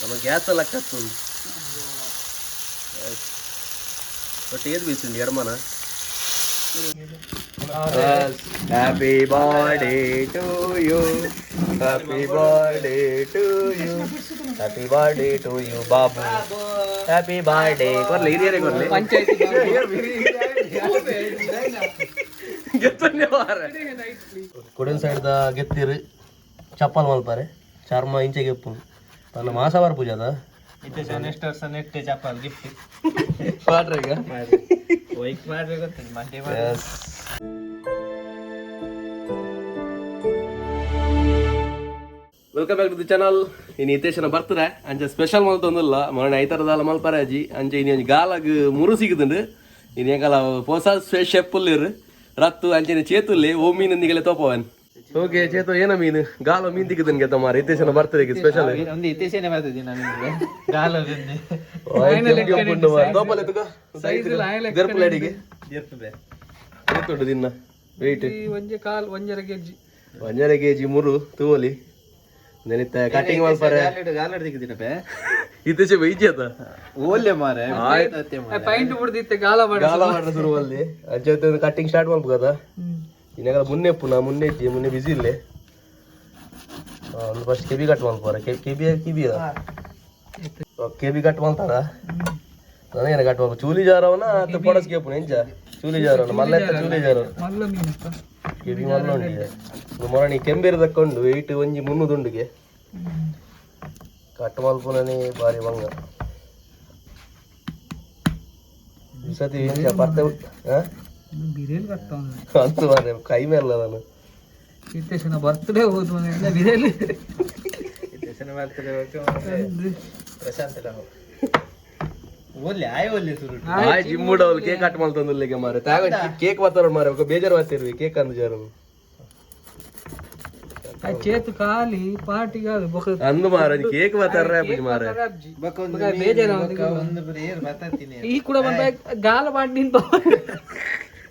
ನಮ್ಮ ಗ್ಯಾಸ್ ಎಲ್ಲ ಕತ್ತುಂಡು ಏರ್ ಏದು ಬೀಸುಂಡು happy happy birthday to you happy birthday to you happy birthday to you Babu. Happy birthday ಕೊರ್ಲಿ ಹಿರಿಯರೇ ಕೊರ್ಲಿ ಕೊಡನ್ ಸೈಡ್ ದ ಗೆತ್ತಿರು. ಚಪ್ಪಲ್ ಮಲ್ಪಾರೆ. ಚರ್ಮ ಇಂಚೆ ಗೆಪ್ಪು ತನ್ನ ಮಾಸವಾರ ಪೂಜಾದ ನೆಕ್ಸ್ಟ್ ವರ್ಷ ನೆಟ್ ಚಪ್ಪಲ್ ಗಿಫ್ಟ್ ಪಾಟ್ರೀಗ ವೈಕ್ ಮಾಡ್ರಿ ಗೊತ್ತಿಲ್ಲ ಮಾಡಿ welcome back to the channel ಇನ್ನು ಇತೇಶನ ಬರ್ತಾರೆ. ಅಂಚೆ ಸ್ಪೆಷಲ್ ಮಲ್ತೊಂದಿಲ್ಲ ಮೊನ್ನೆ ಐತರದಾಲ ಮಲ್ಪಾರೆ ಅಜ್ಜಿ. ಅಂಚೆ ಇನ್ನು ಗಾಲಾಗ ಮುರು ಸಿಗುದುಂಡು. ಇನ್ನು ಹೆಂಗಲ್ಲ ಹೊಸ ಶೆಪ್ಪುಲ್ ಇರು. ರತ್ತು ಅಂಚೆನ ಚೇತುಲ್ಲಿ ಓಮಿನೊಂದಿಗೆಲ್ಲ ಮೀನೊಂದಿಗೆಲ್ಲ ತೋಪವನ್. ಓಕೆ ಚೇತು ಏನ ಮೀನು? ಗಾಲ ಮೀನ್ ದಿಕ್ಕದನ್ ಗೆತ್ತ ಮಾರ ಇತೇಶನ ಬರ್ತದೆ ಸ್ಪೆಷಲ್ ಒಂದು ಇತ್ತೀಚೆನೆ ಬರ್ತದೆ ನಮಗೆ? ಗಾಲ ಎತ್ತುಂಡು ದಿನ. ವೆಯ್ಟ್ ಒಂಜೆ ಕಾಲ್ ಒಂಜರ ಕೆಜಿ. ಒಂಜರ ಕೆಜಿ ಮುರು ತೂವಲಿ. ನೆನಿತ ಕಟಿಂಗ್ ಮಲ್ಪಾರೆ ಗಾಲ ದಿಕ್ಕಿದ್ದೀನಪ್ಪೆ ಇತ್ತೀಚೆ ವೈದ್ಯದ ಓಲ್ಲೆ ಮಾರೆ ಪೈಂಟ್ ಬಿಡ್ದಿತ್ತೆ ಗಾಲ ಮಾಡಿ ಗಾಲ ಮಾಡ್ರ ಶುರುವಲ್ಲಿ. ಅಜ್ಜ ಕಟಿಂಗ್ ಸ್ಟಾರ್ಟ್ ಮಾಡ್ಬೇಕು కదా ಇನ್ನೆಲ್ಲ ಮುನ್ನೆ ಪುನಃ ಮುನ್ನೆ ಇದ್ದೆ ಮುನ್ನೆ ಬಿಸಿ ಇಲ್ಲೇ ಒಂದು ಫಸ್ಟ್ ಕೆಬಿ ಕಟ್ ಮಾಡ್ಪಾರ ಕೆಬಿ ಕಿಬಿ ಕೆಬಿ ಕಟ್ ಮಾಡ್ತಾರ ನನಗೇನ ಕಟ್ ಮಾಡ್ಬೇಕು ಚೂಲಿ ಜಾರವನ ಪುನ ಎಂಚ ಚೂಲಿ ಜಾರವನ ಮಲ್ಲ ಚೂಲಿ ಜಾರ ಮಲ್ಲ ಮೀನಪ್ಪ. ಕೆಬಿ ಮಲ್ಲ ಉಂಡಿದೆ ಮೊರಣಿ ಕೆಂಬೇರು ತಕ್ಕೊಂಡು ಏಟ್ ಒಂಜಿ ಮುನ್ನೂದುಂಡಿಗೆ ಕಟ್ ಮಲ್ಪುನನೇ ಬಾರಿ ಭಂಗ. ಸತಿ ಬರ್ತೆ ಅಂತ ಕೈ ಮೇಲೆ ನಾನು ಇತ್ತೀಚಿನ ಬರ್ತ್ಡೇ ಹೋದ್ ಮನೆ ಪ್ರಶಾಂತ್ ಓಲ್ಲೆ ಆಯ್ ಓಲ್ಲೆ ಸುರು. ಆಯ್ ಜಿಮ್ಮುಡ ಅವ್ಲು ಕೇಕ್ ಕಟ್ ಮಾಡ್ತಂದಿಲ್ಲಿಗೆ ಮಾರೆ ತಾಗ ಕೇಕ್ ಮಾತಾಡೋಣ ಮಾರೆ ಬೇಜಾರು ಬರ್ತಿರ್ವಿ ಕೇಕ್ ಅಂದು ಜಾರು. ಆ ಚೇತು ಕಾಲಿ ಪಾರ್ಟಿ ಕಾದು ಬೊಕ ಅಂದು ಮಾರ ಕೇಕ್ ಮಾತಾಡ್ರೆ ಅಪ್ಪಜಿ ಮಾರೆ ಅಬ್ಜಿ. ಬಕ್ಕ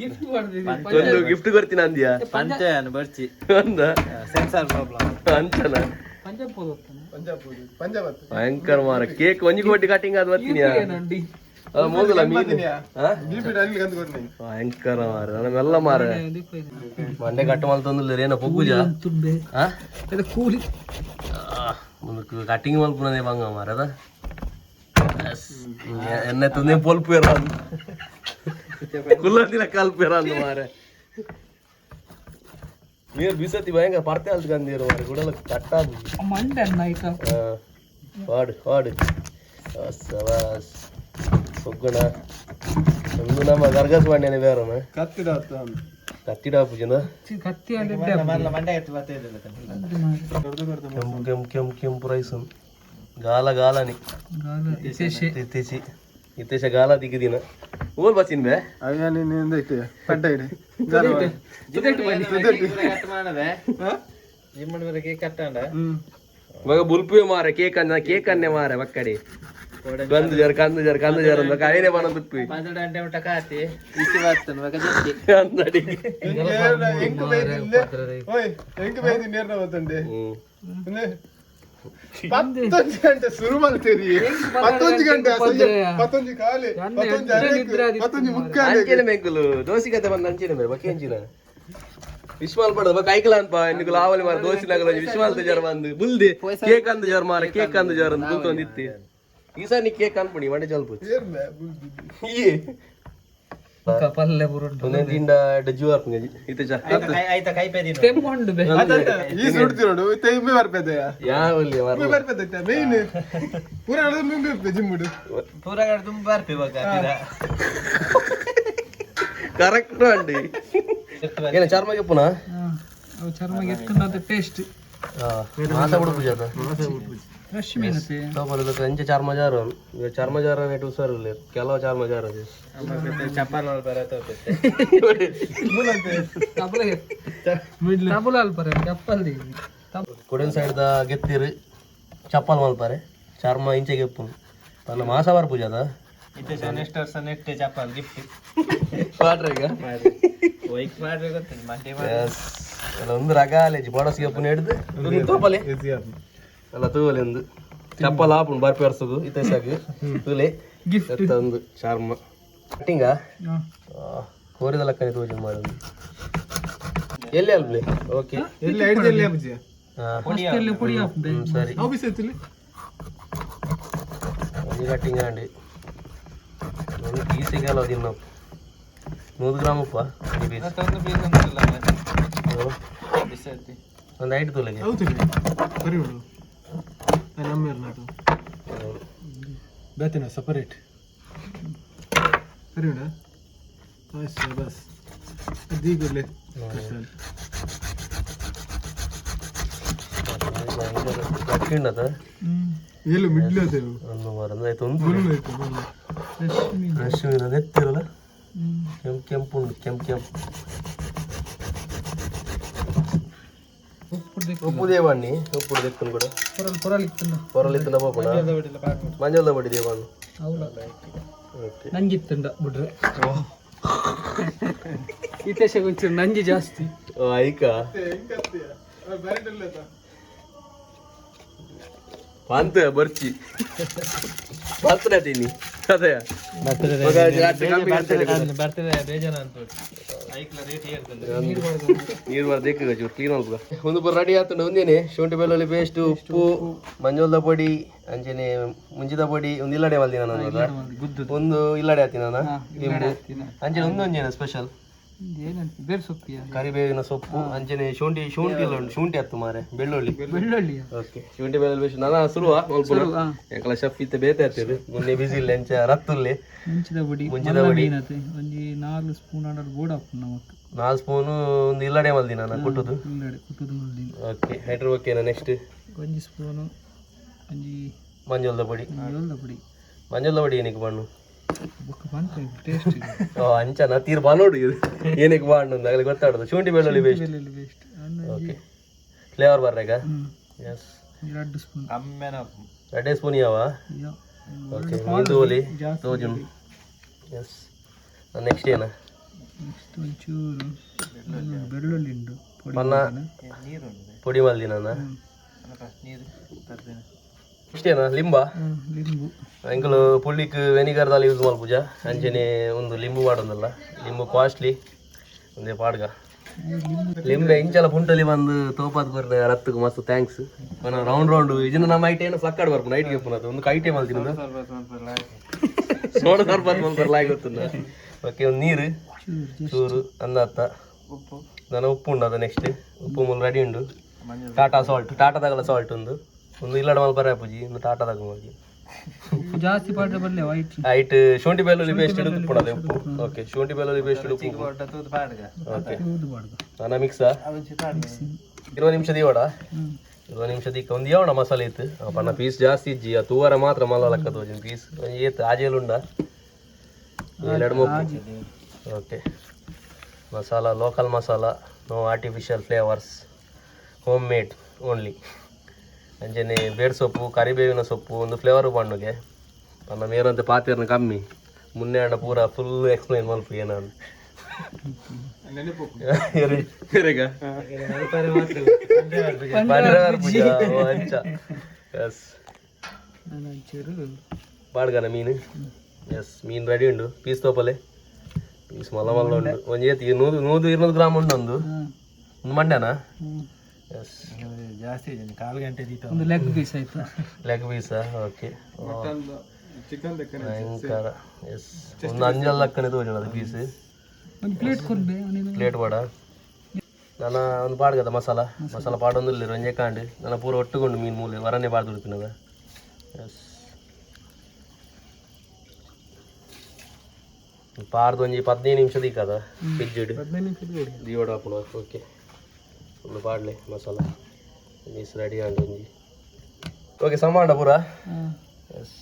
ಗಿಫ್ಟ್ ಒಂದು ಗಿಫ್ಟ್ ಕೊಡ್ತೀನಿ ಅಂದ್ಯಾ? ಪಂಚಯನ್ ಬರ್ಚಿ. ಒಂದ? ಸೆನ್ಸಾರ್ ಪ್ರಾಬ್ಲಮ್ ಅಂಚನ ಪಂಜಾಬ್ ಹೋಗ್ತಾನೆ. ಭಯಂಕರ ಮಾರ. ಕೇಕ್ ಒಂಜಿ ಕೋಟಿ ಕಟಿಂಗ್ ಆದ್ ಬರ್ತೀನಿ ಅದು ಮೂಗಲ ಮೀನು. ಹಾ? ಭಯಂಕರ ಮಾರ. ನಮ್ಮೆಲ್ಲ ಮಾರ. ಮಂಡೆ ಕಟ್ಟು ಮಲ್ತಂದಿಲ್ಲ ಏನೋ ಪೊಗ್ಗುಜ ಅದು ಕೂಲಿ. ಮುಂದಕ್ಕೆ ಕಟಿಂಗ್ ಮಲ್ಪುನದೇ ಬಂಗ ಮಾರ ಅದ? ಎಣ್ಣೆ ತುಂದೇ ಪೊಲ್ಪು ಇರ ಕುಲ್ಲದಿನ ಕಲ್ಪ ಇರ ಅಂದ ಮಾರ ನೀರು ಬಿಸತಿ ಭಯಂಕರ ಪರ್ತೆ ಅಲ್ತ ಗಂದಿರು ಮಾರ ಗುಡಲ ಕಟ್ಟಾದು ಮಂಡೆ ಅನ್ನ ಆಯ್ತ ಹಾಡು ಹಾಡು ಸವಾಸ್ ಸೊಗ್ಗಣ ಒಂದು ನಮ್ಮ ಗರ್ಗಸ್ ಬಂಡೇನೆ ಬೇರನ ಕತ್ತಿಡ ಪೂಜನ ಚಿ- ಕತ್ತಿ ಅಂದ್ರೆ ಮಂಡೆ ಎತ್ತು ಬರ್ತಿದ್ದಿಲ್ಲ ಕೆಂಪು ಕೆಂಪು ಕೆಂಪು ಕೆಂಪು ರೈಸ್ ಗಾಲ ಗಾಲನಿ ಗಾಲ ವಿಶೇಷ ಇತ್ತೀಚಿ ಇತ್ತೀಚ ಗಾಲ ದಿಗಿದಿನ ಊರ್ ಬಚ್ಚಿನ ಬೇ. ಕಟ್ ಮಾಡದೆ ಜಿಮ್ ಮಾಡಿದ್ರೆ ಕೇಕ್ ಕಟ್ಟಂಡ ಇವಾಗ ಬುಲ್ಪುವೆ ಮಾರ ಕೇಕ್ ಅಂದ ಕೇಕ್ ಅನ್ನೆ ಮಾರ ಮಕ್ಕಡಿ ಕಂದು ಜರ ಕಂದು ಜರ ಕಂದು ಜರ ಅಂದ ಕಾಯಿನೆ ಬನ ತುಪ್ಪಿ ಪದಡ ಅಂದಡಿ ಹ್ಮ್ ಶುರು ಮಾಡ್ತೀರಿ. ಮತ್ತೊಂದು ಗಂಟೆ ಅಸಹ್ಯ. ಮತ್ತೊಂದು ಖಾಲಿ ಮತ್ತೊಂದು ಅರೆಕು, ಮತ್ತೊಂದು ಮುಕ್ಕಾಲು ಅಂಚಿನ ಮೆಂಕುಲು ದೋಸಿ ಕತೆ ಬಂದ ಅಂಚಿನ ಮೇಲೆ ಬಕ್ಕೆ ಅಂಚಿನ ವಿಶ್ವಾಲ್ ಪಡದ ಬಕ್ಕ ಐಕಲ ಅನ್ಪ ನಿಕ್ಕು ಲಾವಲಿ ಮಾರ ದೋಸಿ ನಗರ ವಿಶ್ವಾಲ್ ಜರ ಬಂದು ಬುಲ್ದಿ ಕೇಕ್ ಅಂದ ಜರ ಮಾರ ಕೇಕ್ ಅಂದ ಜರ ಅಂತ ಬುಲ್ತೊಂದಿತ್ತಿ ಈ ನೀ ಕೇಕ್ ಅನ್ಪುಣಿ ಮಂಡೆ ಚಲ್ಪ ಏರ್ಲೆ, ಬುಲ್ದಿ. ಈ ಪಲ್ಲೆ ಬುರುಂಟು ಒಂದೇ ತಿಂಡ ಡಜ್ಜು ಅರ್ಪಂಗ ಇತ್ತೆ ಚಾ. ಐತ ಕೈ ಪೇದಿನ ತೆಮ್ಮೊಂಡು ಬೆ ಈ ಸುಡ್ತಿ ನೋಡು ತೆಮ್ಮೆ ಬರ್ಪೇದೆ ಯಾವಲ್ಲಿ ತೆಮ್ಮೆ ಬರ್ಪೇದೆ ಮೇನ್ ಪೂರ ಹೇಳೋದು ಮುಂಗೆ ಇರ್ಪೆ ಜಿಮ್ಮುಡು ಪೂರಗಾಡ ತುಂಬ ಬರ್ಪಿ ಇವಾಗ ಕರೆಕ್ಟ್ ಅಂಡಿ ಏನ ಚರ್ಮಗೆ ಪುನಃ? ಚರ್ಮಗೆ ಚರ್ಮ ಎತ್ಕೊಂಡ ಟೇಸ್ಟ್ ಮಾಸ ಬಿಡು ಪೂಜೆ ಅದ ಜಾರ ಚಾರ್ಮ ಜಾರ ರೇಟ್ ಹುಷಾರು ಇಲ್ಲ ಕೆಲವು ಚಾರ್ಮ ಜಾರ ಇದೆ ಚಪ್ಪಲ್ ಅಲ್ಪರೆ ಕೊಡಿನ ಸೈಡ್ ದ ಗೆತ್ತಿರಿ. ಚಪ್ಪಲ್ ಮಲ್ಪಾರೆ ಚರ್ಮ ಇಂಚೆ ಗೆಪ್ಪು. ತನ್ನ ಮಾಸವಾರ ಪೂಜಾದ ಇತ್ತೆ ನೆಕ್ಸ್ಟ್ ವರ್ಷ ನೆಟ್ಟೆ ಚಪ್ಪಲ್ ಗಿಫ್ಟ್ ಪಾಡ್ರೆ ಈಗ. ವೈಕ್ ಮಾಡ್ರಿ ಗೊತ್ತಿಲ್ಲ ಮಂಡೆ ಒಂದು ರಗಾಲೇಜ್ ಬಡಸ್ ಗೆಪ್ಪು ನೆಡ್ದು ತೋಪಲೆ. ಅಲ್ಲ ತೂವಲೆ ಒಂದು. ಚಪ್ಪಲ್ ಆಪುಂಡು ಬರ್ಪಿ ವರ್ಷದು ಇತ್ತೆ ಸಾಕು ತೂಲೆ ಗಿಫ್ಟ್ ಒಂದು ಚಾರ್ಮ ಕಟ್ಟಿಂಗ ಕೋರಿದ ಲಕ್ಕನೆ ತೋಜನ್ ಮಾಡೋದು. ಎಲ್ಲಿ ಅಲ್ಬ್ಲಿ ಓಕೆ ಎಲ್ಲಿ ಐಡ್ದಲ್ಲಿ ಅಪ್ಪಾಜಿ ಅಷ್ಟೆಲ್ಲ ಪುಡಿ ಹಾಕ್ದೆ ಸರಿ. ಆಫೀಸ್ ಐತಿಲ್ಲಿ ಒಂದು ಕಟ್ಟಿಂಗ್ ಅಂಡಿ ಒಂದು ಪೀಸ್ ಸಿಗಲ್ಲ ದಿನ ನೂರು. ಗ್ರಾಮ್ ಉಪ್ಪ? ಒಂದು ಪೀಸ್ ಮತ್ತೊಂದು ಪೀಸ್ ಉಂಟಲ್ಲ ಬಿಸತ್ತಿ ಒಂದು ಐದು ತೊಲೆಗೆ ಹೌದು ಬರೀ ಬಿಡು ನಮ್ಮ ನಾಟು ಬೇತೇನ ಸಪರೇಟ್ ಸರಿ ಬಿಡ ಬಸ್. ಬಸ್ ದೀಗಲ್ಲೇ ಕಟ್ಟಿಂಡದ ಎಲ್ಲ ಮಿಡ್ಲ್ ಅದೇ ಒಂದು ಮರದ ಆಯ್ತು ಒಂದು ಫ್ರೆಶ್ ಮೀನು ಹ್ಮ್. ಕೆಂಪು ಕೆಂಪು ಉಂಟು ಕೆಂಪು ಕೆಂಪು. ಉಪ್ಪು ದಿಕ್ಕು ಉಪ್ಪು ದೇವಾಣ್ಣಿ ಉಪ್ಪು ದೆಕ್ಕನ್ ಕೂಡ ಪೊರಲ್ ಪೊರಲ್ ಇತ್ತಂಡ పొరలిత్తున పోకుండా మంజుల పడి దేవాను ಅವಳ ఓకే ನಂಜಿತ್ತಂಡ ಬಿಡ್ರೆ ಇತೇಶ ಒಂಚೂರು ನಂಜಿ ಜಾಸ್ತಿ ಐಕ ಪಾಂತ ಬರ್ಚಿ ಪಾತ್ರ ಟೀನಿ ಅದೇ ಬರ್ತದೆ ಬೇಜಾನ ಅಂತ ಐಕ್ಲ ರೇಟ್ ಹೇಳ್ತದೆ ನೀರು ಬಾರ ದೇಕ್ಕ ಚೂರು ಕ್ಲೀನ್ ಅಲ್ಪ ಒಂದು ಬರ ರೆಡಿ ಆಗ್ತದೆ ಒಂದೇನೆ. ಶುಂಠಿ ಬೆಳ್ಳುಳ್ಳಿ ಪೇಸ್ಟ್ ಉಪ್ಪು ಮಂಜುಳದ ಪೊಡಿ ಅಂಚೆನೆ ಮುಂಜಿದ ಪೊಡಿ ಒಂದು ಇಲ್ಲಡೆ ಮಲ್ದಿ ನಾನು ಒಂದು ಇಲ್ಲಡೆ ಹಾಕ್ತೀನಿ ನಾನು. ಅಂಚೆನೆ ಒಂದೊಂದೇನ ಸ್ಪೆಷಲ್ ಬೇರೆ ಸೊಪ್ಪಿಯ ಕರಿಬೇವಿನ ಸೊಪ್ಪು ಅಂಚನೆ ಶುಂಠಿ ಶುಂಠಿ ಎಲ್ಲ ಉಂಟು ಶುಂಠಿ ಹತ್ತು ಮಾರೆ ಬೆಳ್ಳುಳ್ಳಿ. ಓಕೆ. ಶುಂಠಿ ಬೆಳ್ಳುಳ್ಳಿ ಬೇಸ್ ನನ್ನ ಸುರುವ ಸ್ವಲ್ಪ. ಯಾಕಲ ಶಫ್ ಇತ್ತೆ ಬೇತೆ ಆಗ್ತದೆ ಮೊನ್ನೆ ಬಿಸಿ ಇಲ್ಲ ಎಂಚ ರತ್ತುಲ್ಲಿ. ಮುಂಚಿದ ಬುಡಿ ಮುಂಚಿದ ಬುಡಿ ಒಂಜಿ ನಾಲ್ಕು ಸ್ಪೂನ್ ಆಡರ್ ಬೋಡ ಹಾಕೊಂಡು ನಮಕ್. ನಾಲ್ಕು ಸ್ಪೂನು ಒಂದು ಇಲ್ಲಡೆ ಮಲ್ದಿ ನಾನು ಕುಟ್ಟುದು. ಇಲ್ಲಡೆ ಕುಟ್ಟುದು ಓಕೆ ಹೈಡ್ರ್ ಓಕೆನಾ ನೆಕ್ಸ್ಟ್ ಒಂಜಿ ಸ್ಪೂನು ಒಂಜಿ ಮಂಜುಳದ ಬಡಿ ಏಳ್ದ ಬಡಿ ಮಂಜುಳದ ಪುಡಿ ಏನಕ್ಕೆ ಬಣ್ಣು ಬೊಕ್ಕ ಬಂತ ಟೇಸ್ಟ್ ಓ ಅಂಚನ ತೀರ್ ಬಾನೋಡು ಇದು. ಏನಕ್ಕೆ ಬಾಂಡು ಅಣ್ಣ ಆಗಲಿ ಗೊತ್ತಾಡೋದು. ಶುಂಠಿ ಬೆಳ್ಳುಳ್ಳಿ ಬೇಸ್ಟ್ ಓಕೆ ಫ್ಲೇವರ್ ಬರ್ರಾಗ ಎಸ್ ಎರಡು ಸ್ಪೂನ್ ಅಮ್ಮೆನ. ಎರಡೇ ಸ್ಪೂನ್ ಯಾವ? ಓಕೆ ಒಂದು ಜಾಸ್ತಿ ತೋಜುನ್. ಎಸ್ ನೆಕ್ಸ್ಟ್ ಏನ? ನೆಕ್ಸ್ಟ್ ಒಂಚೂರು ಬೆಳ್ಳುಳ್ಳಿ. ಉಂಟು ಪೊಡಿ ಮಲ್ದಿನ. ನೀರು ಏನ ಲಿಂಬ? ಲಿಂಬು. ಎಂಕಲು ಪುಳ್ಳಿಕ್ ವೆನಿಗರ್ದಲ್ಲಿ ಯೂಸ್ ಮಾಡ್ಪೂಜ ಅಂಚನೆ ಒಂದು ಲಿಂಬು ಮಾಡೋದಲ್ಲ ಲಿಂಬು ಕಾಸ್ಟ್ಲಿ ಒಂದೇ ಪಾಡ್ಗ. ಲಿಂಬೆ ಇಂಚಲ ಪುಂಟಲಿ ಬಂದು ತೋಪಾದ್ ಬರ್ದ ರತ್ತಕ್ಕೆ ಮಸ್ತ್ ಥ್ಯಾಂಕ್ಸ್ ಮನ ರೌಂಡ್ ರೌಂಡ್ ಇದನ್ನ ನಮ್ಮ ಐಟೆ ಏನು ಫ್ಲಕ್ ಬರ್ಪು ನೈಟ್ಗೆ ಪುನಃ ಒಂದು ಕೈಟೆ ಮಲ್ತೀನಿ ಸೋಡ ಸ್ವಲ್ಪ ಮಲ್ಪರ್ಲ ಗೊತ್ತುಂಡ ಓಕೆ ಒಂದು ನೀರು ಚೂರು ಉಪ್ಪು. ನನ್ನ ಉಪ್ಪು ಉಂಡು ಅದು ನೆಕ್ಸ್ಟ್ ಉಪ್ಪು ಮುಲ್ ರೆಡಿ ಉಂಡು. ಟಾಟಾ ಸಾಲ್ಟ್ ಟಾಟಾದಗಲ ಸಾಲ್ಟ್ ಒಂದು. ಒಂದು ಇಲ್ಲಡ ಮಲ್ಪರ ಪೂಜಿ ಒಂದು ಮಲ್ಪಿ ಉಪ್ಪು ಜಾಸ್ತಿ ಪಾಟ್ರೆ ಬರಲಿ ವೈಟ್ ಹೈಟ್ ಶುಂಠಿ ಬೆಳ್ಳುಳ್ಳಿ ಪೇಸ್ಟ್ ಹಿಡಿದು ಕೊಡೋದು ಉಪ್ಪು ಓಕೆ ಶುಂಠಿ ಬೆಳ್ಳುಳ್ಳಿ ಪೇಸ್ಟ್ ಪಾಡ್ಗ ಓಕೆ ನನ್ನ ಮಿಕ್ಸ ಇರುವ ನಿಮಿಷ ದೀವಡ ಇರುವ ನಿಮಿಷ ದೀಕ ಒಂದು ಯಾವಣ ಮಸಾಲೆ ಇತ್ತು? ಪನ್ನ ಪೀಸ್ ಜಾಸ್ತಿ ಇಜ್ಜಿ. ಆ ತೂವರ ಮಾತ್ರ ಮಲ್ಲ ಲಕ್ಕದ ಹೋಗಿ ಪೀಸ್ ಏತ್ ಆಜೇಲುಂಡ ಎರಡು okay masala local masala no artificial flavours home made only ಅಂಜನೆ ಬೇಡ್ ಸೊಪ್ಪು ಕರಿಬೇವಿನ ಸೊಪ್ಪು ಒಂದು ಫ್ಲೇವರ್ ಬಣ್ಣಗೆ. ನಮ್ಮ ಮೇರಂತೆ ಪಾತಿರ್ನ ಕಮ್ಮಿ. ಮುನ್ನೆ ಅಣ್ಣ ಪೂರ ಫುಲ್ ಎಕ್ಸ್ಪ್ಲೈನ್ ಮಲ್ಪ ಏನಾದ್ರು ಎಸ್ ಬಾಡ್ಗನ ಮೀನು. ಎಸ್ ಮೀನು ರೆಡಿ ಉಂಡು. ಪೀಸ್ ತೋಪಲೆ. ಪೀಸ್ ಮಲ್ಲ ಮಲ್ಲ ಉಂಡು. ಒಂಜಿ ಏತಿ ನೂರು ನೂರು ಇನ್ನೂರು ಗ್ರಾಮ್ ಉಂಡು ಒಂದು ಮಂಡ್ಯನಾ? ಜಾಸ್ತಿ ಇದೆ ಕಾಲು ಗಂಟೆ ದೀತ ಒಂದು ಲೆಗ್ ಪೀಸ್ ಆಯ್ತಾ? ಲೆಗ್ ಪೀಸ ಓಕೆ ಚಿಕನ್ ಲೆಕ್ಕನೆ ಭಯಂಕರ. ಎಸ್ ಒಂದು ಅಂಜಲ್ ಲಕ್ಕನೆ ತೋಜೋದು ಪೀಸ್ ಒಂದು ಪ್ಲೇಟ್ ಕೊಡ್ಬೇ ನೀನು ಪ್ಲೇಟ್ ಬಾಡ. ನನ್ನ ಒಂದು ಪಾಡ್ಗದ ಮಸಾಲ. ಮಸಾಲ. ಪಾಡೊಂದು ರಂಜೆ ಕಾಂಡು. ನನ್ನ ಪೂರ ಒಟ್ಟುಕೊಂಡು ಮೀನು ಮೂಲೆ ವರನೆ ಬಾಡ್ದು ಉಡುಪಿನದ ಎಸ್ ಪಾರ್ದು ಒಂಜಿ ಹದಿನೈದು ನಿಮಿಷ ದೀಕದ ಪಿಜ್ಜಿಡ್ ಹದಿನೈದು ನಿಮಿಷ ದಿಯೋಡ ಹಾಪುಣ ಓಕೆ ಒಂದು ಪಾಡ್ಲೆ ಮಸಾಲ ಮೀಸ್ ರೆಡಿ ಆಂಡು ಒಂಜಿ. ಓಕೆ ಸಮಾಂಡ ಪೂರ? ಎಸ್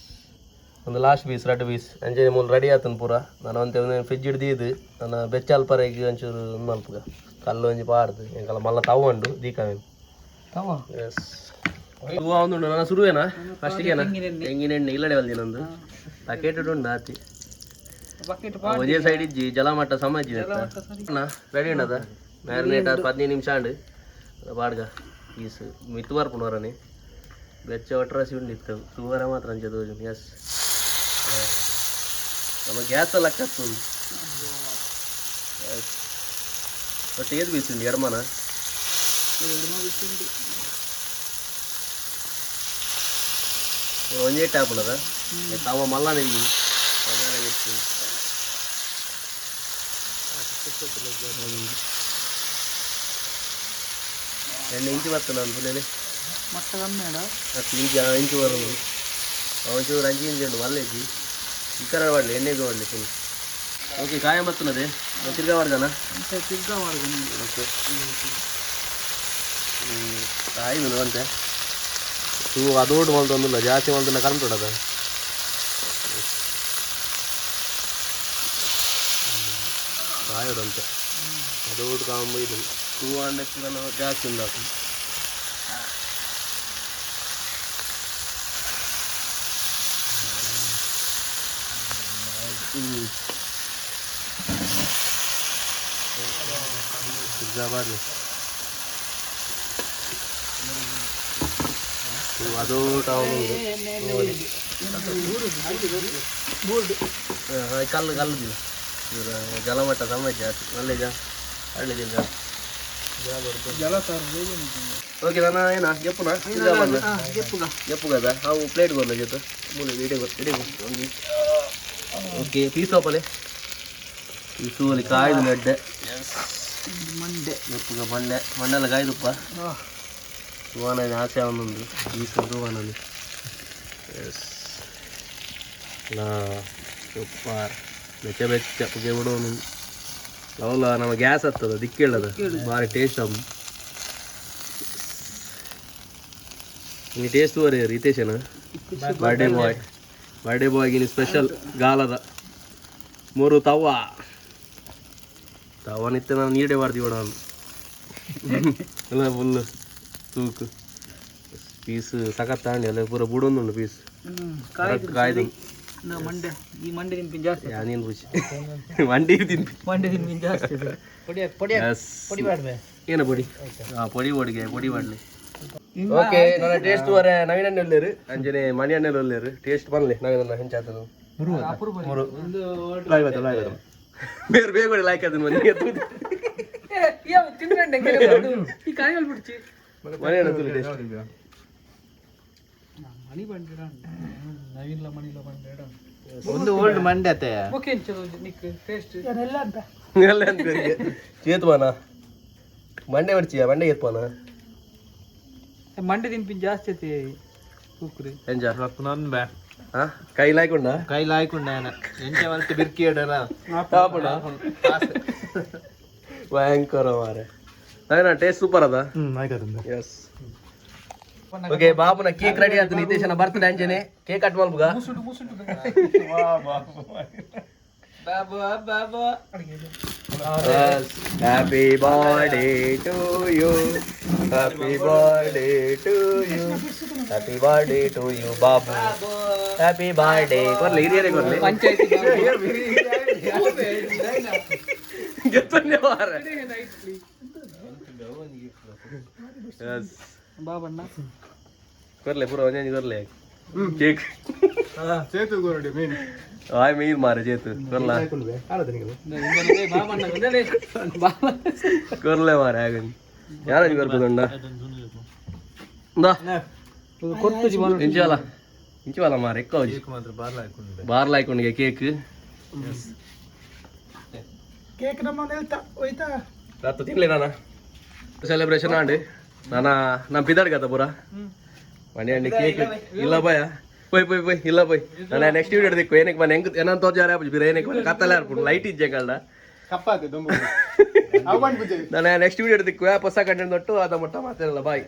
ಒಂದು ಲಾಸ್ಟ್ ಪೀಸ್ ರೆಡ್ ಪೀಸ್ ಅಂಚೆ ಮೂಲ ರೆಡಿ ಆತನ ಪೂರ? ನಾನು ಅಂತ ಫ್ರಿಜ್ ಹಿಡ್ದು ನನ್ನ ಬೆಚ್ಚಲ್ ಪರಗೆ ಒಂಚೂರು ಒಂದು ಮಲ್ಪಗ ಕಲ್ಲು ಒಂಜಿ ಪಾಡ್ದು. ಎಂಕಲ್ಲ ಮಲ್ಲ ತಗೊಂಡು ದೀಕಾವೇನು ತವ? ಎಸ್ ಹೂವ ಒಂದು ನನ್ನ ಶುರುವೇನಾ ಫಸ್ಟಿಗೆನಾ ತೆಂಗಿನ ಎಣ್ಣೆ. ಇಲ್ಲಡೆ ಬಂದಿ ನಂದು. ಬಕೆಟ್ ಉಂಡು ಆತಿ ಒಂದೇ ಸೈಡ್ ಇಜ್ಜಿ ಜಲಮಟ್ಟ ಸಮ ಇಜ್ಜಿ ರೆಡಿ ಉಂಡದ ಮ್ಯಾರಿನೇಟ್ ಆದ ಹದಿನೈದು ನಿಮಿಷ ಅಂಡು ಬಾಡ್ಗ ಪೀಸ್ ಮಿತ್ತು ಬರ್ಪುನವರನೆ ಬೆಚ್ಚ ಒಟ್ರಾಸಿ ಉಂಡಿತ್ತು ಸುವರ ಮಾತ್ರ ಅಂಚದು ಎಸ್ ನಮ್ಮ ಗ್ಯಾಸ್ ಎಲ್ಲ ಕತ್ತುಂಡು ಒಟ್ಟು ಏದು ಬೀಸುಂಡು ಎಡಮನ ಒಂದೇ ಟ್ಯಾಪ್ ಉಳ್ಳದ ತಾವ ಮಲ್ಲ ನೆಯ್ಯಿ ಎಣ್ಣೆ ಇಂಚು ಬರ್ತದೆ ನಾನು ಪುನೇನೆ ಮಟ್ಟ ಕಮ್ಮಿ ಅಡ ಹತ್ತು ಇಂಚು ಆ ಇಂಚು ಬರೋದು ಒಂಚೂರು ಅಂಚು ಇಂಚು ಉಂಟು ಮಲ್ಲ ಇಜ್ಜಿ ಈ ಕರ ಮಾಡಲಿ ಎಣ್ಣೆಗೆ ಮಾಡಲಿ ಫುಲ್ ಓಕೆ ಕಾಯ ಬರ್ತನದೆ ತಿರ್ಗಾ ಮಾಡ್ದಾನ ಅಂತ ತಿರ್ಗ ಮಾಡುದು ಓಕೆ ಆಯ್ತು ಅಂತೆ ಹೂ ಅದೋಡು ಮಾಡ್ದೊಂದಿಲ್ಲ ಜಾಸ್ತಿ ಮಾಡ್ದಿಲ್ಲ ಕರೆಂಟ್ ಹೊಡದ ಆಯೋದಂತೆ ಅದೋಡು ಕಾಂಬ ಇದು ಟೂ ಹಂಡ್ರೆಡ್ ಜಾಸ್ತಿ ಉಂದಾತು ಹ್ಞೂ ಪಿಜ್ಜಾ ಮಾಡಲಿ ಅದು ಟೌನ್ ಕಲ್ಲು ಕಲ್ಲುದಿಲ್ಲ ಜಲಮಟ್ಟ ಸಮ ಜಾಸ್ತಿ ಒಳ್ಳೆ ಜಾ ಒಳ್ಳೆ ದಿನ ಜಲ ಸರ್ ಓಕೆ ನಾನು ಏನ ಎಪ್ಪುನ? ಎಪ್ಪುಗ ಎಪ್ಪುಗದ ಅವು ಪ್ಲೇಟ್ ಜೊತೆ. ಮೂಲೆ ಇಡೀ ಇಡೀ ಒಂದು. ಓಕೆ ಪೀಸ್ ಅಲ್ಲಿ. ಕಾಯ್ದು ನೆಡ್ಡೆ. ಮಂಡೆ. ಎಪ್ಪುಗ ಮಂಡೆ. ಮಣ್ಣೆಲ್ಲ ಕಾಯ್ದಪ್ಪ. ಸುವಾನ ಆಸೆ ಅವನೊಂದು ಪೀಸು ಸುವಾನಲ್ಲಿ ಎಸ್ ನಾ ಬೆಚ್ಚ ಬೆಚ್ಚ ಪುಗೆ ಬಿಡೋನು ಅವಲ್ಲ ನಮ್ಮ ಗ್ಯಾಸ್ ಹತ್ತದ ದಿಕ್ಕೇಳದ ಭಾರಿ ಟೇಸ್ಟ್ ಅಮ್ಮ. ನೀ ಟೇಸ್ಟ್ ಬರೀ ರಿತೇಶನ? ಬರ್ಡೇ ಬಾಯ್ ಬರ್ಡೇ ಬಾಯ್ಗಿನ ಸ್ಪೆಷಲ್ ಗಾಲದ. ಮೂರು ತವ್ವ. ತವ ನಿತ್ಯ ನಾನು ನೀಡೇ ಮಾಡ್ತೀವಿ ನಾನು. ಎಲ್ಲ ಫುಲ್ ತೂಕು. ಪೀಸ್ ಸಖತ್ ತಾಂಡಿ ಅಲ್ಲ ಪೂರ ಬುಡೊಂದುಂಡು ಪೀಸ್ ಕಾಯ್ದು ಮಂಡೆ ಈ ಮಂಡೆ ತಿನ್ಪಿನ ಜಾಸ್ತಿ. ಯಾನೇನು ಖುಷಿ ಮಂಡಿ ತಿನ್ಪಿ ಮಂಡೆ ತಿನ್ಪಿನ ಜಾಸ್ತಿ ಪೊಡಿ Yes. ಏನು ಪೊಡಿ? ಹಾಂ ಪೊಡಿ ಒಡಿಗೆ ಪೊಡಿ ಮಾಡಲಿ. ಓಕೆ ನನ್ನ ಟೇಸ್ಟ್ ವರೆ ನವೀನ ಒಳ್ಳೆರು ಅಂಜನೆ ಮಣಿ ಎಣ್ಣೆ ಒಳ್ಳೆರು ಟೇಸ್ಟ್ ಬನ್ಲಿ ನವೀನ ಹೆಂಚಾತನು ಬೇರೆ ಬೇಗ ಕೊಡಿ ಲೈಕ್ ಅದನ್ನ ಮನೆ ತಿನ್ಕಂಡೆ ಮನೆ ಟೇಸ್ಟ್ ಮಣಿ ಬಂದಿರ ನವೀನ್ಲ ಮಣಿಲ ಬಂದಿರ ಒಂದು ಓಲ್ಡ್ ಮಂಡೆ ಅತ್ತೆ. ಓಕೆ ಚಲೋ ನಿಕ್ ಟೇಸ್ಟ್ ಎಲ್ಲ ಅಂತ. ಎಲ್ಲ ಅಂತ ಚೇತ್ವಾನ? ಮಂಡೆ ಬರ್ಚಿಯ ಮಂಡೆ ಎತ್ಪಾನ ಮಂಡೆ ತಿನ್ಪಿನ್ ಜಾಸ್ತಿ ಐತಿ. ಕುಕ್ರಿ ಎಂಜ ನನ್ ಬ್ಯಾ. ಹಾ ಕೈ ಲಾಯ್ಕೊಂಡ ಕೈ ಹಾಯ್ಕೊಂಡ ಎಂಜ ಮತ್ತೆ ಬಿರ್ಕಿ ಇಡಲ್ಲ. ತಾಪಣ ಭಯಂಕರ ಮಾರೆ. ಟೇಸ್ಟ್ ಸೂಪರ್ ಅದ? ಎಸ್ ಓಕೆ ಬಾಬುನ ಕೇಕ್ ರೆಡಿ ಆಯ್ತು ನಿತೇಶನ ಬರ್ತ್ಡೇ ಅಂಜನೆ ಕೇಕ್ ಕಟ್ ಮಾಡ್ಬುಗ ಬಾಬಾ ಬಾಬಾ happy birthday to you happy birthday to you happy birthday to you Babu happy birthday ಕೊರ್ಲಿ ಹಿರಿಯರೇ ಕೊರ್ಲಿ ಪಂಚಾಯತಿ ಗೆತ್ತನ್ನೇ ಮಾರ ಎಸ್ ಬಾಬಣ್ಣ ಕೊರ್ಲೆ ಪೂರ ಒಂಜಿ ಕೊರ್ಲೆ ಕೇಕ್. ಸೇತು ಗೋರಡಿ ಮೀನ್. ಆಯ್ ಮೀರ್ ಮಾರೆ ಜೇತು ಕೊರ್ಲ ಕೊರ್ಲೆ ಮಾರೆ ಆಗನ್ ಯಾರು ಮಾರೆ ಮಾತ್ರ ಬಾರ್ಲ ಹಾಕೊಂಡಿಗೆ ಕೇಕ್? ಕೇಕ್ ನಮ್ಮ ಹೇಳ್ತಾ ಹೋಯ್ತಾ ರಾತ್ರಿ ತಿನ್ಲಿ ನಾನ? ಸೆಲೆಬ್ರೇಷನ್ ಆಂಡಿ ನಾನಾ ನಾ ಬಿದ್ದಾಡ್ಗದ ಬುರ ಮನೆ ಹಣ್ಣಿ ಕೇಕ್ ಇಲ್ಲ ಬಾಯ ಪೋಯ್ ಬೈ ಬೈ ಇಲ್ಲ ಬೈ ನಾನು ನೆಕ್ಸ್ಟ್ ವೀಡಿಯೋ ಹಿಡಿದಿಕ್ಕು. ಏನಕ್ಕೆ ಮನೆ ಹೆಂಗ್ ಏನಂತ ತೋರ್ಜಾರ ಬಿರ ಏನಕ್ಕೆ ಮನೆ ಕತ್ತಲ್ಲ ಇರ್ಬಿಡು ಲೈಟ್ ಇಜ್ಜೆಗಳ್ಡ ನಾನು ನೆಕ್ಸ್ಟ್ ವೀಡಿಯೋ ಹಿಡಿದಿಕ್ಕು. ಹೊಸ ಕಂಟೆಂಟ್ ತೊಟ್ಟು ಅದ ಮಟ್ಟ ಮಾತಾಡಲ್ಲ ಬಾಯ್.